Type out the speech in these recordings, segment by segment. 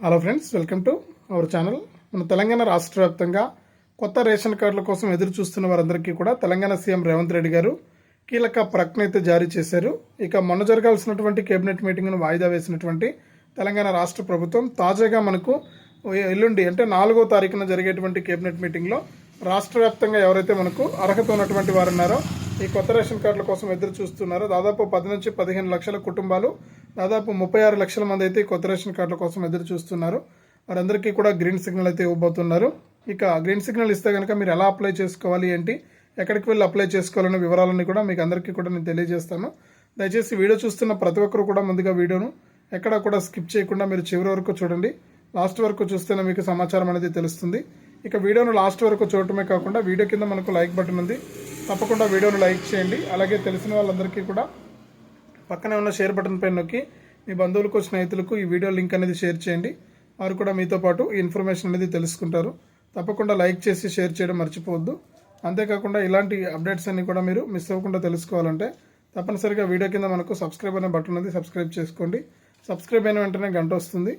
Hello friends welcome to our channel మన తెలంగాణ రాష్ట్ర వ్యాప్తంగా కొత్త రేషన్ కార్డుల కోసం ఎదురు చూస్తున్న వారందరికీ కూడా తెలంగాణ సీఎం రేవంత్ రెడ్డి గారు కీలక ప్రకటన అయితే జారీ చేశారు. ఇక మొన్న జరగాల్సినటువంటి కేబినెట్ మీటింగ్ను వాయిదా వేసినటువంటి తెలంగాణ రాష్ట్ర ప్రభుత్వం తాజాగా మనకు ఎల్లుండి అంటే నాలుగో తారీఖున జరిగేటువంటి కేబినెట్ మీటింగ్లో రాష్ట్ర వ్యాప్తంగా ఎవరైతే మనకు అర్హత ఉన్నటువంటి వారు ఉన్నారో ఈ కొత్త రేషన్ కార్డుల కోసం ఎదురు చూస్తున్నారో దాదాపు పది నుంచి పదిహేను లక్షల కుటుంబాలు దాదాపు ముప్పై ఆరు లక్షల మంది అయితే కొత్త రేషన్ కార్డుల కోసం ఎదురు చూస్తున్నారు. వారందరికీ కూడా గ్రీన్ సిగ్నల్ అయితే ఇవ్వబోతున్నారు. ఇక గ్రీన్ సిగ్నల్ ఇస్తే కనుక మీరు ఎలా అప్లై చేసుకోవాలి ఏంటి ఎక్కడికి వెళ్ళి అప్లై చేసుకోవాలనే వివరాలన్నీ కూడా మీకు అందరికీ కూడా నేను తెలియజేస్తాను. దయచేసి వీడియో చూస్తున్న ప్రతి ఒక్కరు కూడా ముందుగా వీడియోను ఎక్కడ కూడా స్కిప్ చేయకుండా మీరు చివరి వరకు చూడండి. లాస్ట్ వరకు చూస్తేనే మీకు సమాచారం అనేది తెలుస్తుంది. ఇక వీడియోను లాస్ట్ వరకు చూడటమే కాకుండా వీడియో కింద మనకు లైక్ బటన్ ఉంది. తప్పకుండా వీడియోను లైక్ చేయండి. అలాగే తెలిసిన వాళ్ళందరికీ కూడా పక్కనే ఉన్న షేర్ బటన్ పైన నొక్కి మీ బంధువులకు స్నేహితులకు ఈ వీడియో లింక్ అనేది షేర్ చేయండి. వారు కూడా మీతో పాటు ఈ ఇన్ఫర్మేషన్ అనేది తెలుసుకుంటారు. తప్పకుండా లైక్ చేసి షేర్ చేయడం మర్చిపోవద్దు. అంతేకాకుండా ఇలాంటి అప్డేట్స్ అన్ని కూడా మీరు మిస్ అవ్వకుండా తెలుసుకోవాలంటే తప్పనిసరిగా వీడియో కింద మనకు సబ్స్క్రైబ్ అనే బటన్ ఉంది సబ్స్క్రైబ్ చేసుకోండి. సబ్స్క్రైబ్ అయిన వెంటనే గంట వస్తుంది.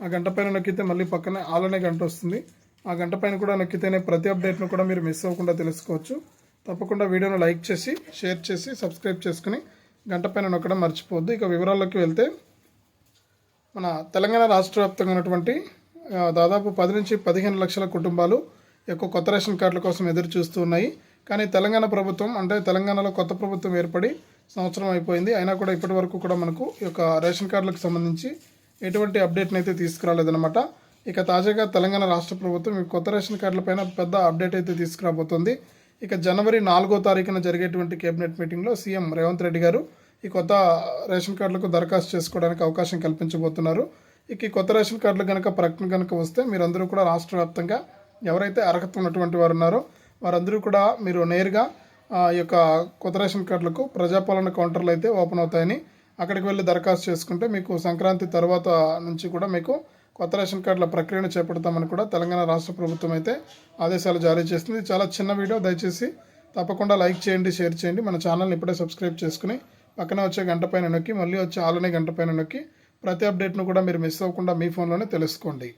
ఆ గంట పైన నొక్కితే మళ్ళీ పక్కనే ఆల్ అనే గంట వస్తుంది. ఆ గంట పైన కూడా నొక్కితేనే ప్రతి అప్డేట్ను కూడా మీరు మిస్ అవ్వకుండా తెలుసుకోవచ్చు. తప్పకుండా వీడియోను లైక్ చేసి షేర్ చేసి సబ్స్క్రైబ్ చేసుకుని గంట పైన నొక్కడం మర్చిపోవద్దు. ఇక వివరాల్లోకి వెళ్తే మన తెలంగాణ రాష్ట్ర వ్యాప్తంగా ఉన్నటువంటి దాదాపు పది నుంచి పదిహేను లక్షల కుటుంబాలు ఎక్కువ యొక్క కొత్త రేషన్ కార్డుల కోసం ఎదురు చూస్తూ ఉన్నాయి. కానీ తెలంగాణ ప్రభుత్వం అంటే తెలంగాణలో కొత్త ప్రభుత్వం ఏర్పడి సంవత్సరం అయిపోయింది. అయినా కూడా ఇప్పటి వరకు కూడా మనకు ఈ యొక్క రేషన్ కార్డులకు సంబంధించి ఎటువంటి అప్డేట్ని అయితే తీసుకురాలేదన్నమాట. ఇక తాజాగా తెలంగాణ రాష్ట్ర ప్రభుత్వం ఈ కొత్త రేషన్ కార్డులపైన పెద్ద అప్డేట్ అయితే తీసుకురాబోతోంది. ఇక జనవరి నాలుగో తారీఖున జరిగేటువంటి కేబినెట్ మీటింగ్లో సీఎం రేవంత్ రెడ్డి గారు ఈ కొత్త రేషన్ కార్డులకు దరఖాస్తు చేసుకోవడానికి అవకాశం కల్పించబోతున్నారు. ఇక ఈ కొత్త రేషన్ కార్డులు కనుక ప్రకటన కనుక వస్తే మీరందరూ కూడా రాష్ట్ర వ్యాప్తంగా ఎవరైతే అర్హత ఉన్నటువంటి వారు ఉన్నారో వారందరూ కూడా మీరు నేరుగా ఈ యొక్క కొత్త రేషన్ కార్డులకు ప్రజాపాలన కౌంటర్లు అయితే ఓపెన్ అవుతాయని అక్కడికి వెళ్ళి దరఖాస్తు చేసుకుంటే మీకు సంక్రాంతి తర్వాత నుంచి కూడా మీకు కొత్త రేషన్ కార్డుల ప్రక్రియను చేపడతామని కూడా తెలంగాణ రాష్ట్ర ప్రభుత్వం అయితే ఆదేశాలు జారీ చేస్తుంది. చాలా చిన్న వీడియో దయచేసి తప్పకుండా లైక్ చేయండి షేర్ చేయండి. మన ఛానల్ని ఇప్పుడే సబ్స్క్రైబ్ చేసుకుని పక్కన వచ్చే గంట పైన నొక్కి మళ్ళీ వచ్చే ఆలనే గంట పైన నొక్కి ప్రతి అప్డేట్ను కూడా మీరు మిస్ అవ్వకుండా మీ ఫోన్లోనే తెలుసుకోండి.